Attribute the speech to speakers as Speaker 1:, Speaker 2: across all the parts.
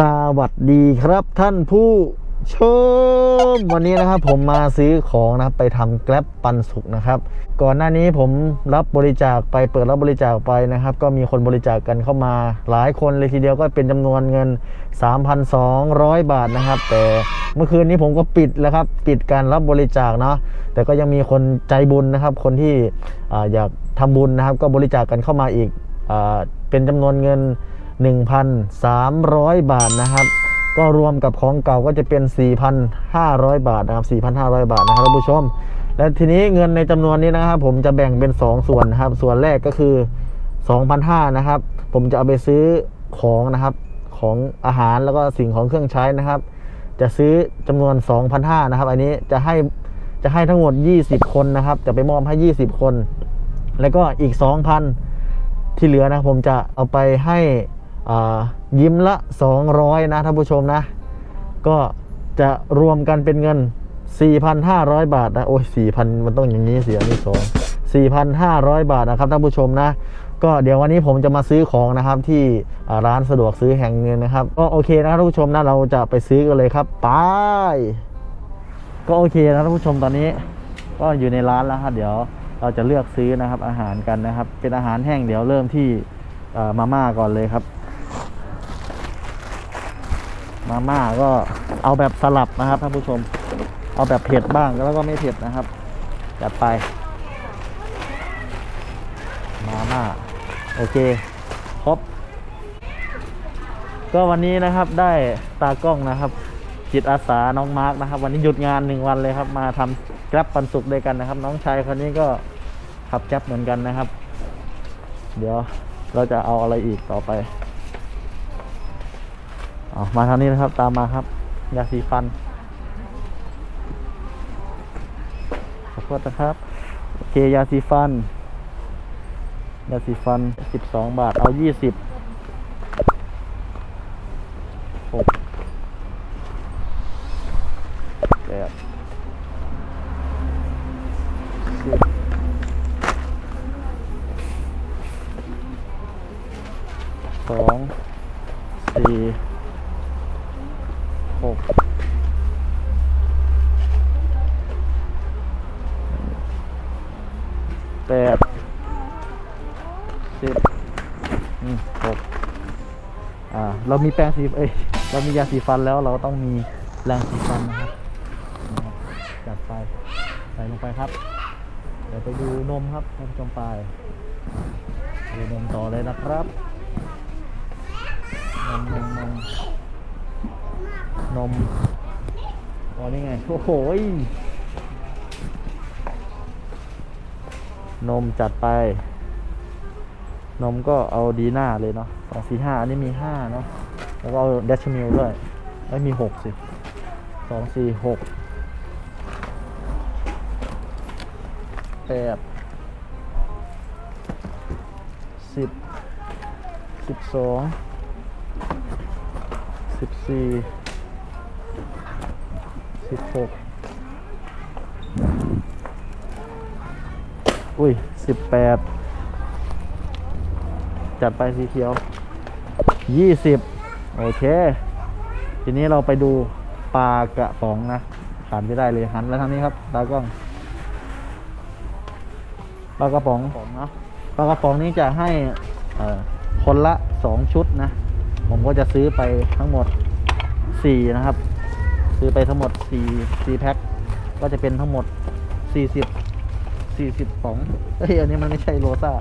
Speaker 1: สวัสดีครับท่านผู้ชม วันนี้นะครับผมมาซื้อของนะครับไปทำแกลบปันสุกนะครับ ก่อนหน้านี้ผมรับบริจาคไปเปิดรับบริจาคไปนะครับ ก็มีคนบริจาคกันเข้ามาหลายคนเลยทีเดียวก็เป็นจำนวนเงิน 3,200 บาทนะครับ แต่เมื่อคืนนี้ผมก็ปิดแล้วครับปิดการรับบริจาคเนาะแต่ก็ยังมีคนใจบุญนะครับ คนที่ออยากทำบุญนะครับ ก็บริจาคกันเข้ามาอีกอเป็นจำนวนเงิน 1,300 บาทนะครับ ก็รวมกับของเก่าก็จะเป็น 4,500 บาทนะครับ 4,500 บาทนะครับท่านผู้ชม และทีนี้เงินในจำนวนนี้นะครับ ผมจะแบ่งเป็น 2 ส่วนนะครับ ส่วนแรกก็คือ 2,500นะครับ ผมจะเอาไปซื้อของนะครับของอาหารแล้วก็สิ่งของเครื่องใช้นะครับ จะซื้อจำนวน 2,500นะครับ อันนี้จะให้จะให้ทั้งหมด 20 คนนะครับ จะไปมอบให้ 20 คน แล้วก็อีก 2,000 ที่เหลือนะผมจะเอาไปให้ ยิ้มละ 200 นะท่านผู้ชมนะ ก็จะรวมกันเป็นเงิน 4,500 บาทนะ โอ้ย4,000 มันต้องอย่างนี้เสียนี่สอง4,500 บาทนะครับท่านผู้ชมนะ ก็เดี๋ยววันนี้ผมจะมาซื้อของนะครับที่ร้านสะดวกซื้อแห่งหนึงนะครับ ก็โอเคนะท่านผู้ชมนะเราจะไปซื้อกันเลยครับไปก็โอเคนะท่านผู้ชมตอนนี้ ก็อยู่ในร้านแล้วครับเดี๋ยวเราจะเลือกซื้อนะครับอาหารกันนะครับ เป็นอาหารแห้งเดี๋ยวเริ่มที่มาม่าก่อนเลยครับ มาม่าก็เอาแบบสลับนะครับท่านผู้ชม เอาแบบเผ็ดบ้างแล้วก็ไม่เผ็ดนะครับจัดไป มาม่าโอเคครบก็วันนี้นะครับได้ตากล้องนะครับ จิตอาสาน้องมาร์กนะครับ วันนี้หยุดงานหนึ่งวันเลยครับ มาทำแกร็บปันสุกด้วยกันนะครับ น้องชายคนนี้ก็ขับแก๊บเหมือนกันนะครับ เดี๋ยวเราจะเอาอะไรอีกต่อไป อมาทางนี้นะครับ ตามมาครับ ยาสีฟัน ขอโทษนะครับ โอเค ยาสีฟัน ยาสีฟัน 12 บาท เอา20หกแปดสิบสองสี่ กแปดสิบหกอ่า เรามีแปรงสีเอ้ย เรามียาสีฟันแล้วเราต้องมีแรงสีฟันนะครับนะครับ จัดไป ใส่ลงไปครับ เดี๋ยวไปดูนมครับท่านผู้ชมไปดูนมต่อเลยนะครับนมนมนม นมอ๋อนี่ไง โอ้โหนมจัดไป นมก็เอาดีหน้าเลยเนาะสองสี่ห้าอันนี้มีห้าเนาะ แล้วก็เอาเดชมิลด้วยไม่มีหกสิสองสี่หกแปดสิบสิบสองสิบสี่ สิบหกอุ้ยสิบแปดจัดไปสีเขียวยี่สิบโอเค ทีนี้เราไปดูปลากระป๋องนะขาดไม่ได้เลยหันแล้วทางนี้ครับตากล้องปลากระป๋องนะปลากระป๋องนี้จะให้คนละสองชุดนะ ผมก็จะซื้อไปทั้งหมดสี่นะครับ ซื้อไปทั้งหมดสี่สี่แพ็คก็จะเป็นทั้งหมดสี่สิบสี่สิบป๋องเอ้ยอันนี้มันไม่ใช่โรซ่า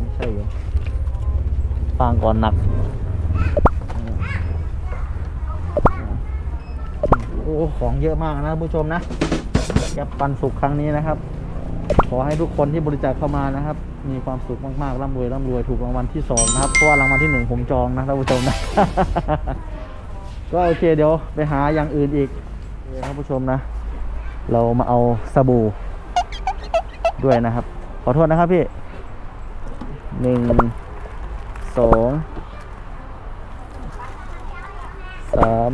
Speaker 1: ไม่ใช่หรอฟางก่อนหนัก โอ้ ของเยอะมากนะผู้ชมนะแกบปันสุกครั้งนี้นะครับ ขอให้ทุกคนที่บริจาคเข้ามานะครับ มีความสุขมากๆร่ำรวยร่ำรวยถูกรางวัลที่สองนะครับเพราะว่ารางวัลที่หนึ่งผมจองนะท่านผู้ชมนะ ก็โอเคเดี๋ยวไปหาอย่างอื่นอีกท่านผู้ชมนะ เรามาเอาสบู่ด้วยนะครับ ขอโทษนะครับพี่หนึ่งสองสาม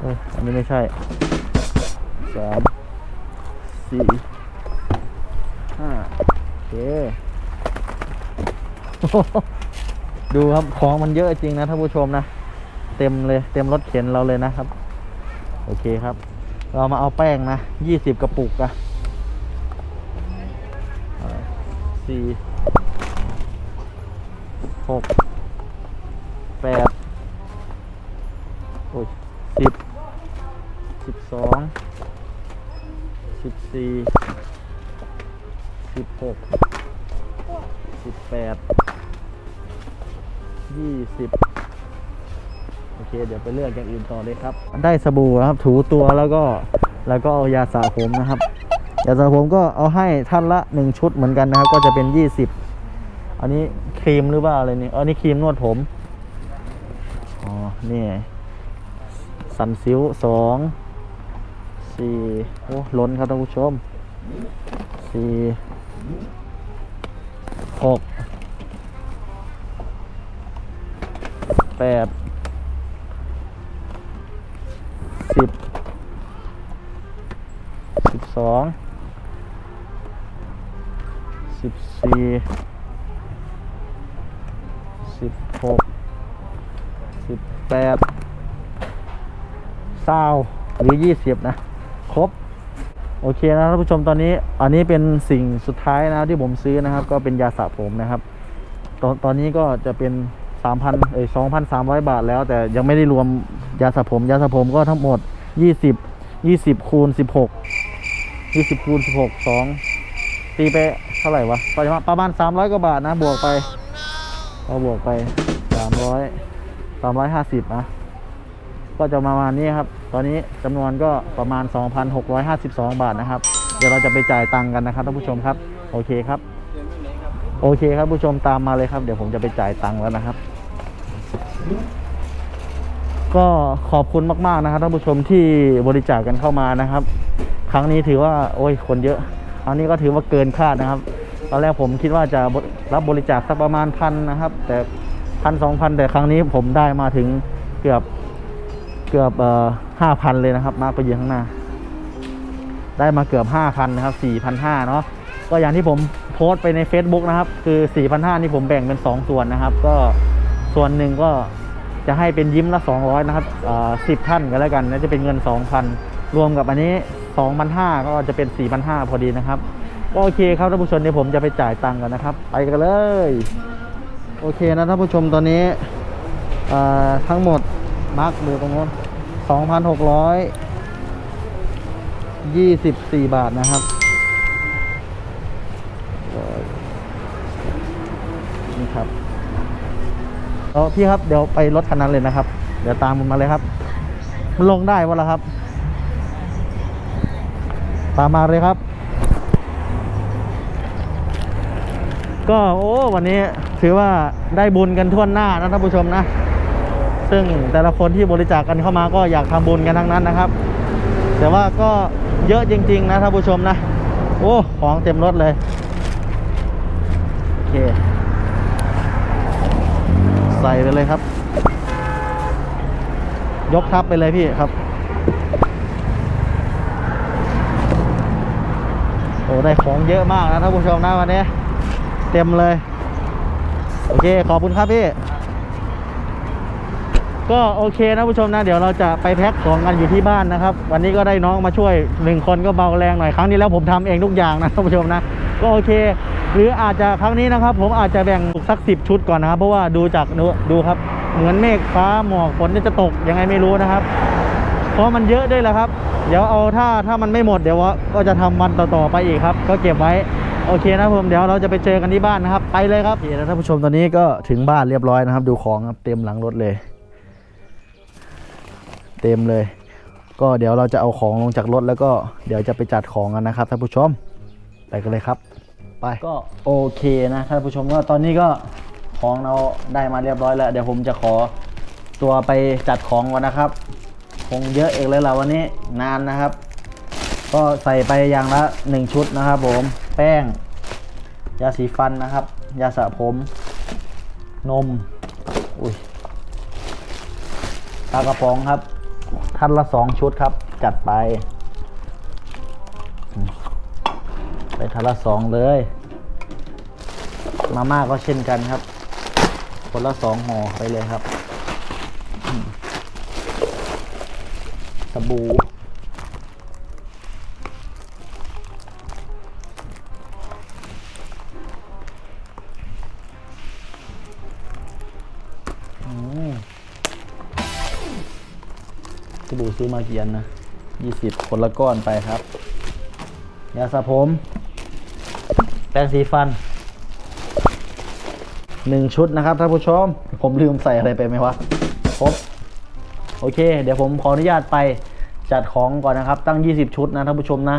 Speaker 1: เอ้ยอันนี้ไม่ใช่สามสี่ เคดูครับของมันเยอะจริงนะท่านผู้ชมนะ เต็มเลยเต็มรถเข็นเราเลยนะครับ โอเคครับ เรามาเอาแป้งนะยี่สิบกระปุกอะสี่หกแปดโอ้ยสิบสิบสองสิบสี่ สิบหกสิบแปดยี่สิบโอเค เดี๋ยวไปเลือกอย่างอื่นต่อเลยครับ ได้สบู่นะครับ ถูตัวแล้วก็แล้วก็เอายาสระผมนะครับยาสระผมก็เอาให้ท่านละหนึ่งชุดเหมือนกันนะครับ ก็จะเป็นยี่สิบอันนี้ครีมหรือว่าอะไรนี่อันนี้ครีมนวดผมอ๋อนี่สันซิวสองสี่โอ้ล้นครับท่านผู้ชมสี่ หกแปดสิบสิบสองสิบสี่สิบหกสิบแปดเศร้าหรือยี่สิบนะ ครบ โอเคนะท่านผู้ชมตอนนี้อันนี้เป็นสิ่งสุดท้ายนะที่ผมซื้อนะครับ ก็เป็นยาสระผมนะครับ ตอนตอนนี้ก็จะเป็นสามพันเอ้ยสองพันสามร้อยบาทแล้ว แต่ยังไม่ได้รวมยาสระผม ยาสระผมก็ทั้งหมดยี่สิบยี่สิบคูณสิบหกยี่สิบคูณสิบหกสองตีไปเท่าไหร่วะประมาณประมาณสามร้อยกว่าบาทนะ บวกไปก็บวกไปสามร้อยสามร้อยห้าสิบนะ ก็จะประมาณนี้ครับ ตอนนี้จำนวนก็ประมาณ 2,652 บาทนะครับ เดี๋ยวเราจะไปจ่ายตังค์กันนะครับท่านผู้ชมครับ โอเคครับ โอเคครับผู้ชมตามมาเลยครับ เดี๋ยวผมจะไปจ่ายตังค์แล้วนะครับ ก็ขอบคุณมากๆนะครับท่านผู้ชมที่บริจาคกันเข้ามานะครับ ครั้งนี้ถือว่า โอ้ยคนเยอะครั้งนี้ก็ถือว่าเกินคาดนะครับ ตอนแรกผมคิดว่าจะรับบริจาคสักประมาณพันนะครับ แต่พันสองพันแต่ครั้งนี้ผมได้มาถึงเกือบ เกือบห้าพันเลยนะครับ มากไปเยืนข้างหน้า ได้มาเกือบห้าพันนะครับสี่พันห้าเนาะก็อย่างที่ผมโพสต์ไปใน Facebook นะครับ คือสี่พันห้านี่ผมแบ่งเป็นสองส่วนนะครับ ก็ส่วนหนึ่งก็จะให้เป็นยิ้มละสองร้อยนะครับสิบท่านก็แล้วกันนะจะเป็นเงินสองพันรวมกับอันนี้สองพันห้าก็จะเป็นสี่พันห้าพอดีนะครับก็โอเคครับท่านผู้ชมเดี๋ยวผมจะไปจ่ายตังค์กันนะครับ ไปกันเลย โอเคนะท่านผู้ชมตอนนี้อ่าทั้งหมด มาร์กดูตรงนู้นสองพันหกร้อยยี่สิบสี่บาทนะครับนี่ครับแล้วพี่ครับเดี๋ยวไปรถคันนั้นเลยนะครับ เดี๋ยวตามมันมาเลยครับ มันลงได้วะล่ะครับ ตามมาเลยครับ ก็โอ้วันนี้ถือว่าได้บุญกันทั่วหน้านะท่านผู้ชมนะ ซึ่งแต่ละคนที่บริจาคกันเข้ามาก็อยากทำบุญกันทั้งนั้นนะครับ แต่ว่าก็เยอะจริง ๆ นะท่านผู้ชมนะ โอ้ของเต็มรถเลยโอเคใส่ไปเลยครับ ยกทับไปเลยพี่ครับ โอ้ได้ของเยอะมากนะท่านผู้ชมนะวันนี้ เต็มเลย โอเค ขอบคุณครับพี่ ก็โอเคนะผู้ชมนะ เดี๋ยวเราจะไปแพ็คของกันอยู่ที่บ้านนะครับ วันนี้ก็ได้น้องมาช่วยหนึ่งคนก็เบาแรงหน่อยครั้งนี้แล้วผมทำเองทุกอย่างนะท่านผู้ชมนะ ก็โอเค หรืออาจจะครั้งนี้นะครับ ผมอาจจะแบ่งสักสิบชุดก่อนนะครับ เพราะว่าดูจากดูดูครับ เหมือนเมฆฟ้าหมอกฝนจะตกยังไงไม่รู้นะครับ เพราะมันเยอะด้วยแหละครับ เดี๋ยวเอาถ้าถ้ามันไม่หมดเดี๋ยวว่าก็จะทำวันต่อๆไปอีกครับ ก็เก็บไว้โอเคนะผมเดี๋ยวเราจะไปเจอกันที่บ้านนะครับ ไปเลยครับโอเคนะท่านผู้ชมตอนนี้ก็ถึงบ้านเรียบร้อยนะครับ ดูของครับเต็มหลังรถเลย เต็มเลย ก็เดี๋ยวเราจะเอาของลงจากรถแล้วก็เดี๋ยวจะไปจัดของกันนะครับท่านผู้ชมไปกันเลยครับ ไปก็โอเคนะท่านผู้ชมก็ตอนนี้ก็ของเราได้มาเรียบร้อยแล้ว เดี๋ยวผมจะขอตัวไปจัดของก่อนนะครับ คงเยอะเองเลยล่ะวันนี้นานนะครับ ก็ใส่ไปอย่างละหนึ่งชุดนะครับผมแป้ง ยาสีฟันนะครับ ยาสระผม นม อุ้ยปลากระป๋องครับ ท่านละสองชุดครับ จัดไป ไปท่านละสองเลย มาม่าก็เช่นกันครับ
Speaker 2: คนละสองห่อไปเลยครับสบู่ สบู่ซื้อมากี่อันนะยี่สิบคนละก้อนไปครับยาสระผม แปรงสีฟันหนึ่งชุดนะครับท่านผู้ชม ผมลืมใส่อะไรไปไหมวะครบโอเค เดี๋ยวผมขออนุญาตไปจัดของก่อนนะครับ ตั้ง 20 ชุดนะท่านผู้ชมนะ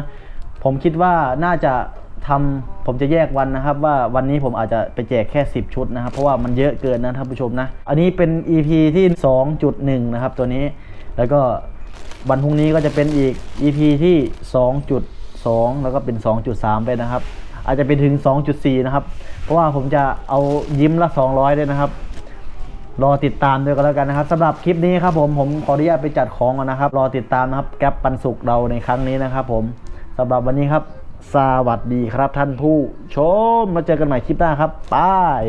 Speaker 2: ผมคิดว่าน่าจะทำผมจะแยกวันนะครับ ว่าวันนี้ผมอาจจะไปแจกแค่ 10 ชุดนะครับ เพราะว่ามันเยอะเกินนะท่านผู้ชมนะ อันนี้เป็น EP ที่ 2.1 นะครับตัวนี้ แล้วก็วันพรุ่งนี้ก็จะเป็นอีก EP ที่ 2.2 แล้วก็เป็น 2.3 ไปนะครับ อาจจะไปถึง 2.4 นะครับ เพราะว่าผมจะเอายิ้มละ 200 ด้วยนะครับ รอติดตามด้วยกันแล้วกันนะครับสำหรับคลิปนี้ครับผมผมขออนุญาตไปจัดของก่อนนะครับ รอติดตามนะครับแก๊ปปันสุกเราในครั้งนี้นะครับ ผมสำหรับวันนี้ครับ สวัสดีครับท่านผู้ชมมาเจอกันใหม่คลิปหน้าครับบาย